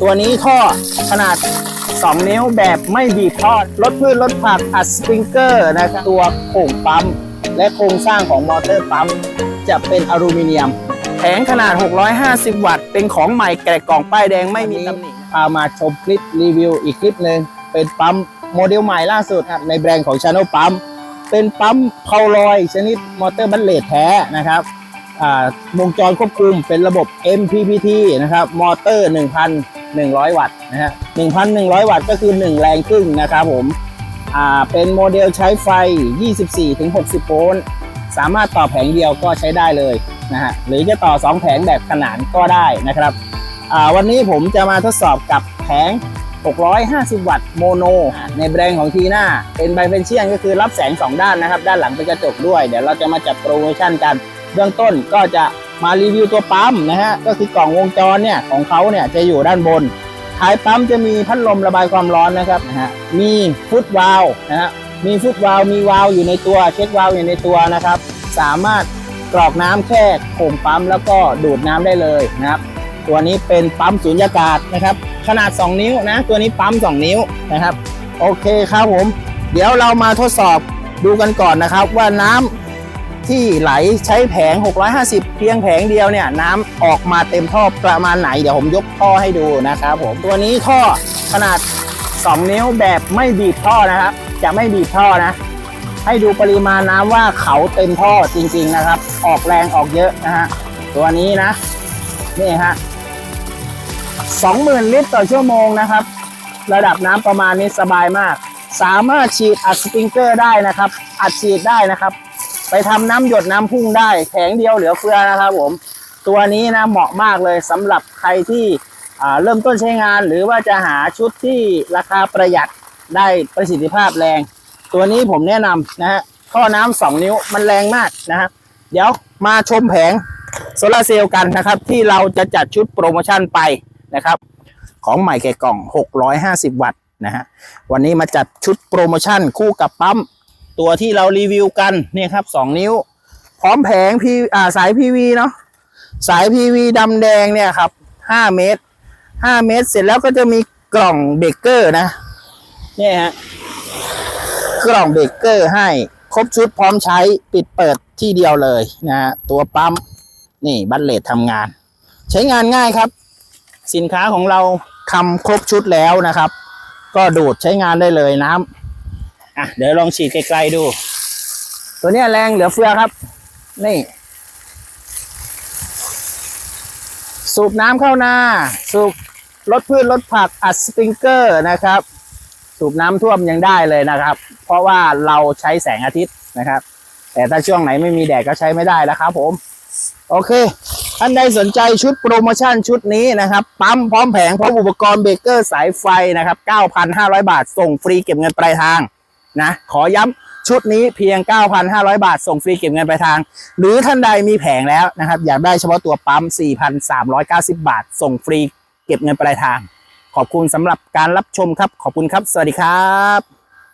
ตัวนี้ท่อขนาด 2 นิ้วแบบไม่บีบท่อลดพืชลดผักอัดสปริงเกอร์นะครับตัวโข่งปั๊ม และโครงสร้างของมอเตอร์ปั๊ม จะเป็นอลูมิเนียม แผงขนาด 650 วัตต์ เป็นของใหม่แกะกล่องป้ายแดงไม่มีตำหนิพามาชมคลิปรีวิวอีกคลิปหนึ่งเป็นปั๊มโมเดลใหม่ล่าสุดในแบรนด์ของ Channel ปั๊มเป็นปั๊มเพาลอยชนิดมอเตอร์บัลเลตแท้นะครับ วงจรควบคุมเป็นระบบ MPPT นะครับ มอเตอร์ 1,100 วัตต์นะฮะ 1,100 วัตต์ก็คือ 1 แรงครึ่งนะครับผม เป็นโมเดลใช้ไฟ 24-60 โวลต์ สามารถต่อแผงเดียวก็ใช้ได้เลยนะฮะ หรือจะต่อ 2 แผงแบบขนานก็ได้นะครับ วันนี้ผมจะมาทดสอบกับแผง 650 วัตต์โมโน ในแบรนด์ของทีน่าเป็นไบเฟนเชียนก็คือรับแสง 2 ด้านนะครับ ด้านหลังเป็นกระจกด้วย เดี๋ยวเราจะมาจัดโปรโมชั่นกัน เบื้องต้นก็จะมารีวิวตัวปั๊มนะฮะก็คือกล่องวงจรเนี่ยของเขาเนี่ยจะอยู่ด้านบนท้ายปั๊มจะมีพัดลมระบายความร้อนนะครับนะฮะมีฟุตวาลนะฮะมีฟุตวาลมีวาลอยู่ในตัวเช็ควาลอยู่ในตัวนะครับ สามารถกรอกน้ำแค่โข่งปั๊มแล้วก็ดูดน้ำได้เลยนะครับ ตัวนี้เป็นปั๊มสูญญากาศนะครับ ขนาด 2 นิ้วนะ ตัวนี้ปั๊ม 2 นิ้วนะครับ โอเคครับผม เดี๋ยวเรามาทดสอบดูกันก่อนนะครับ ว่าน้ำ ที่ไหลใช้แผง 650 เพียงแผงเดียวเนี่ยน้ำออกมาเต็มท่อประมาณไหน เดี๋ยวผมยกท่อให้ดูนะครับผมตัวนี้ท่อขนาด 2 นิ้วแบบไม่บีบท่อนะครับ จะไม่บีบท่อนะ ให้ดูปริมาณน้ำว่าเขาเต็มท่อจริง ๆนะครับ ออกแรงออกเยอะนะฮะตัวนี้นะนี่ฮะ20,000 ลิตรต่อชั่วโมงนะครับ ระดับน้ำประมาณนี้สบายมาก สามารถฉีดอัดสปริงเกอร์ได้นะครับ อัดฉีดได้นะครับ ไปทำน้ำหยดน้ำพุ่งได้แผงเดียวเหลือเฟือนะครับผม ตัวนี้นะเหมาะมากเลยสำหรับใครที่เริ่มต้นใช้งาน หรือว่าจะหาชุดที่ราคาประหยัดได้ประสิทธิภาพแรง ตัวนี้ผมแนะนำนะฮะท่อน้ำสองนิ้วมันแรงมากนะฮะเดี๋ยวมาชมแผงโซลาเซลล์กันนะครับ ที่เราจะจัดชุดโปรโมชั่นไปนะครับ ของใหม่แก่กล่อง 650 วัตต์นะฮะวันนี้มาจัดชุดโปรโมชั่นคู่กับปั๊ม ตัวที่เรารีวิวกันเนี่ยครับ2นิ้ว พร้อมแผงพีอ่าสาย PV เนาะสาย PV ดำแดงเนี่ยครับ5เมตร5เมตร เสร็จแล้วก็จะมีกล่องเบเกอร์นะเนี่ยฮะกล่องเบเกอร์ให้ครบชุดพร้อมใช้ปิดเปิดที่เดียวเลยนะฮะตัวปั๊มนี่บัตเลตทำงาน ใช้งานง่ายครับ สินค้าของเราทำครบชุดแล้วนะครับ ก็ดูดใช้งานได้เลยน้ำ อะเดี๋ยวลองฉีดไกลๆดู ตัวนี้แรงเหลือเฟือครับ นี่ สูบน้ำเข้าหน้าสูบลดพืชลดผักอัดสปริงเกอร์นะครับ สูบน้ำท่วมยังได้เลยนะครับ เพราะว่าเราใช้แสงอาทิตย์นะครับ แต่ถ้าช่วงไหนไม่มีแดดก็ใช้ไม่ได้แล้วครับผม โอเคท่านใดสนใจชุดโปรโมชั่นชุดนี้นะครับ ปั๊มพร้อมแผงพร้อมอุปกรณ์เบเกอร์สายไฟนะครับ 9,500 บาท ส่งฟรีเก็บเงินปลายทาง นะขอย้ำชุดนี้เพียง 9,500 บาท ส่งฟรีเก็บเงินปลายทาง หรือท่านใดมีแผงแล้วนะครับ อยากได้เฉพาะตัวปั๊ม 4,390 บาท ส่งฟรีเก็บเงินปลายทาง ขอบคุณสำหรับการรับชมครับ ขอบคุณครับ สวัสดีครับ